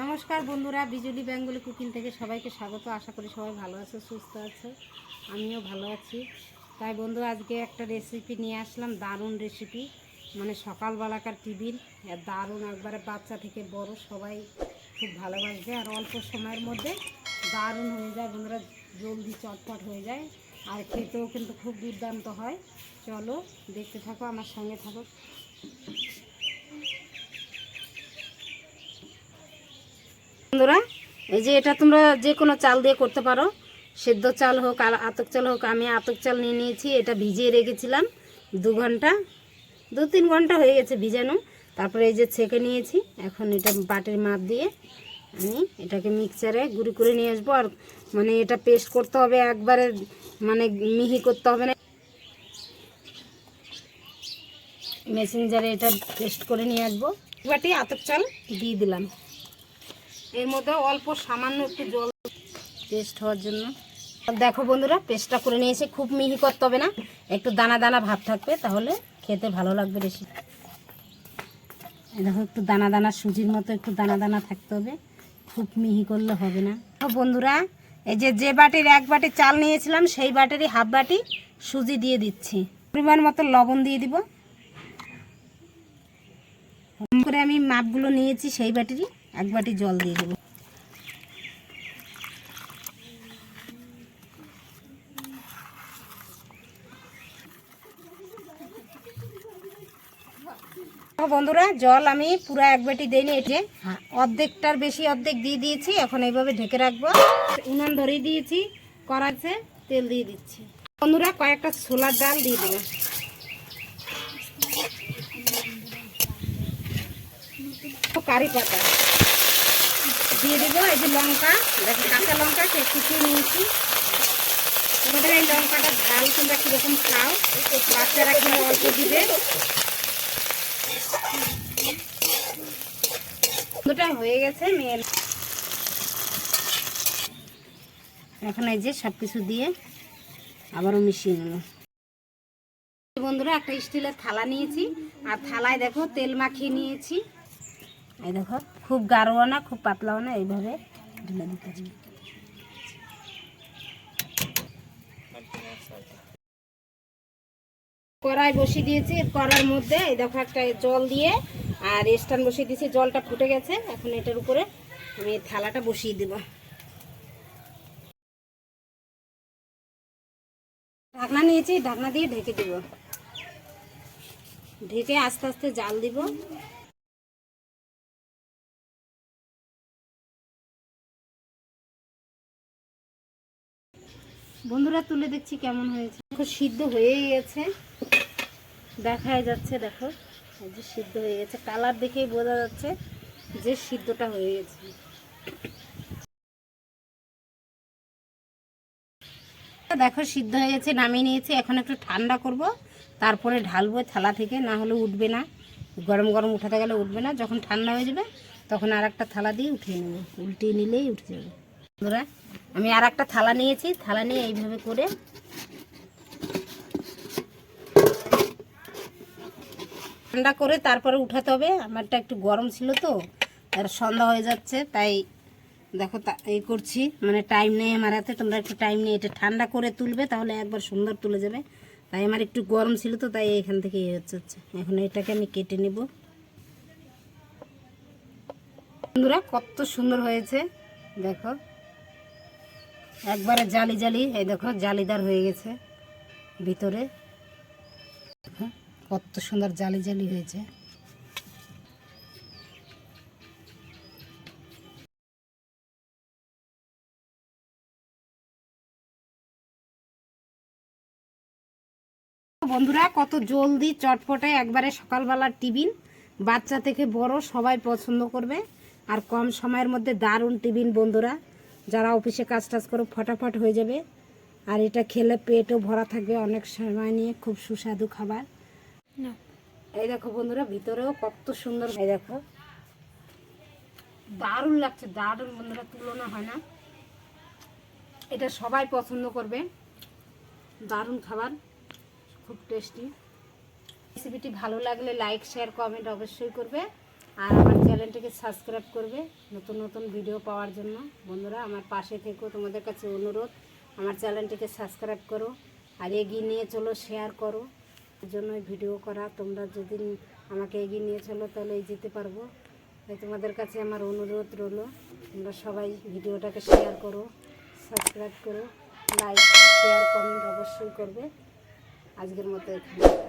নমস্কার বন্ধুরা, বিজুলি বেঙ্গলি কুকিং থেকে সবাইকে স্বাগত। আশা করি সবাই ভালো আছে, সুস্থ আছে। আমিও ভালো আছি। তাই বন্ধু, আজকে একটা রেসিপি নিয়ে আসলাম, দারুণ রেসিপি মানে সকালবেলাকার আর দারুণ একবারে বাচ্চা থেকে বড়, সবাই খুব ভালোবাসবে। আর অল্প সময়ের মধ্যে দারুণ হয়ে যায় বন্ধুরা, জলদি চটপট হয়ে যায়। আর খেতেও কিন্তু খুব দুর্দান্ত হয়। চলো, দেখতে থাকো, আমার সঙ্গে থাকো। বন্ধুরা, এই যে এটা তোমরা যে কোনো চাল দিয়ে করতে পারো। সেদ্ধ চাল হোক আর আতক চাল হোক, আমি আতক চাল নিয়ে নিয়েছি, এটা ভিজিয়ে রেখেছিলাম দু ঘণ্টা, দু তিন ঘণ্টা হয়ে গেছে ভিজানো। তারপরে এই যে ছেঁকে নিয়েছি, এখন এটা বাটির মাপ দিয়ে আমি এটাকে মিক্সারে গুঁড়ি করে নিয়ে আসব আর মানে এটা পেস্ট করতে হবে একবারে মানে মিহি করতে হবে না। মেশিন জারে এটা পেস্ট করে নিয়ে আসব। বাটি আতক চাল। দিয়ে দিলাম। এর মধ্যে অল্প সামান্য একটু জল পেস্ট হওয়ার জন্য। আর দেখো বন্ধুরা পেস্টটা করে নিয়েছে খুব মিহি করতে হবে না। একটু দানা দানা ভাব থাকবে তাহলে খেতে ভালো লাগবে বেশি। দেখো একটু দানা দানা সুজির মতো একটু দানা দানা থাকতে হবে। খুব মিহি করলে হবে না। তো বন্ধুরা, এই যে যে বাটির এক বাটি চাল নিয়েছিলাম, সেই বাটিরই হাফ বাটি সুজি দিয়ে দিচ্ছি। পরিমাণ মতো লবণ দিয়ে দিব। করে আমি মাপগুলো নিয়েছি, সেই বাটিরই এক বাটি জল দিয়ে দেবো। তো বন্ধুরা জল আমি পুরো এক বাটি দিইনি হ্যাঁ, অর্ধেকটার বেশি অর্ধেক দিয়ে দিয়েছি এখন এইভাবে ঢেকে রাখব। উনান ধরিয়ে দিয়েছি কড়াইতে তেল দিয়ে দিচ্ছি। বন্ধুরা কয়েকটা ছোলার ডাল দিয়ে দেবো কারি পাতা দিয়ে দেবো এই যে লঙ্কা দেখো কাঁচা লঙ্কা সে কুচিয়ে নিয়েছি। তোমাদের এই লঙ্কাটা ঝাল তোমরা কীরকম খাও বাচ্চারা কিনে অল্প দিবে। দুটা হয়ে গেছে, মেয়ের। এখন এই যে সব কিছু দিয়ে আবারও মিশিয়ে নেব। বন্ধুরা, একটা স্টিলের থালা নিয়েছি। আর থালায় দেখো, তেল মাখিয়ে নিয়েছি। এই দেখো, খুব গাঢ়ও না, খুব পাতলাও না, এইভাবে ঢেলে দিতে হবে। কড়াই বসিয়ে দিয়েছি। কড়ার মধ্যে দেখো একটা জল দিয়ে, আর স্ট্যান্ড বসিয়ে দিয়েছি, জলটা ফুটে গেছে। এখন এটার উপরে আমি থালাটা বসিয়ে দেব। ঢাকনা নিয়েছি, ঢাকনা দিয়ে ঢেকে দেব। ঢেকে আস্তে আস্তে জাল দিব। বন্ধুরা, তুলে দেখছি কেমন হয়েছে। সিদ্ধ হয়েই গেছে। দেখাই যাচ্ছে, দেখো। যে সিদ্ধ হয়ে গেছে। কালার দেখেই বোঝা যাচ্ছে যে সিদ্ধটা হয়ে গেছে। দেখো, সিদ্ধ হয়ে গেছে, নামিয়ে নিয়েছি। এখন একটু ঠান্ডা করব। তারপরে ঢালবো থালা থেকে, না হলে উঠবে না। গরম গরম উঠাতে গেলে উঠবে না। যখন ঠান্ডা হয়ে যাবে, তখন আর একটা থালা দিয়ে উঠিয়ে নেব। উল্টিয়ে নিলেই উঠে যাবে। বন্ধুরা, আমি আর একটা থালা নিয়েছি। থালা নিয়ে এইভাবে করে ঠান্ডা করে তারপরে উঠাতে হবে। আমারটা একটু গরম ছিল তো আর সন্ধ্যা হয়ে যাচ্ছে, তাই দেখো এই করছি। মানে টাইম নেই আমার হাতে, তোমরা একটু টাইম নিয়ে এটা ঠান্ডা করে তুলবে, তাহলে একবার সুন্দর তুলে যাবে। তাই আমার একটু গরম ছিল তো, তাই এখান থেকে ইয়ে হচ্ছে হচ্ছে। এখন এটাকে আমি কেটে নেব। বন্ধুরা, কত সুন্দর হয়েছে, দেখো। একবারে জালি জালি, এই দেখো, জালিদার হয়ে গেছে ভিতরে। কত সুন্দর জালি জালি হয়েছে। বন্ধুরা, কত জলদি চটপটে একবারে সকালবেলার টিফিন। বাচ্চা থেকে বড়, সবাই পছন্দ করবে। আর কম সময়ের মধ্যে দারুণ টিফিন বন্ধুরা। যারা অফিসে কাজ টাজ করে, ফটাফট হয়ে যাবে। আর এটা খেলে পেটও ভরা থাকবে অনেক সময় নিয়ে, খুব সুস্বাদু খাবার। এই দেখো বন্ধুরা, ভিতরেও কত সুন্দর এই দেখো। দারুণ লাগছে, দারুণ বন্ধুরা, তুলনা হয় না। এটা সবাই পছন্দ করবে। দারুণ খাবার, খুব টেস্টি রেসিপিটি ভালো লাগলে লাইক শেয়ার কমেন্ট অবশ্যই করবে। আর আমার চ্যানেলটিকে সাবস্ক্রাইব করবে নতুন নতুন ভিডিও পাওয়ার জন্য। বন্ধুরা, আমার পাশে থেকেও তোমাদের কাছে অনুরোধ। আমার চ্যানেলটিকে সাবস্ক্রাইব করো। আর এগিয়ে নিয়ে চলো শেয়ার করো। এর জন্যই ভিডিও করা। তোমরা যদি আমাকে এগিয়ে নিয়ে চলো, তাহলে যেতে পারব। তাই তোমাদের কাছে আমার অনুরোধ রইল, তোমরা সবাই ভিডিওটাকে শেয়ার করো সাবস্ক্রাইব করো লাইক শেয়ার কমেন্ট অবশ্যই করবে। আজকের মতো এখানে।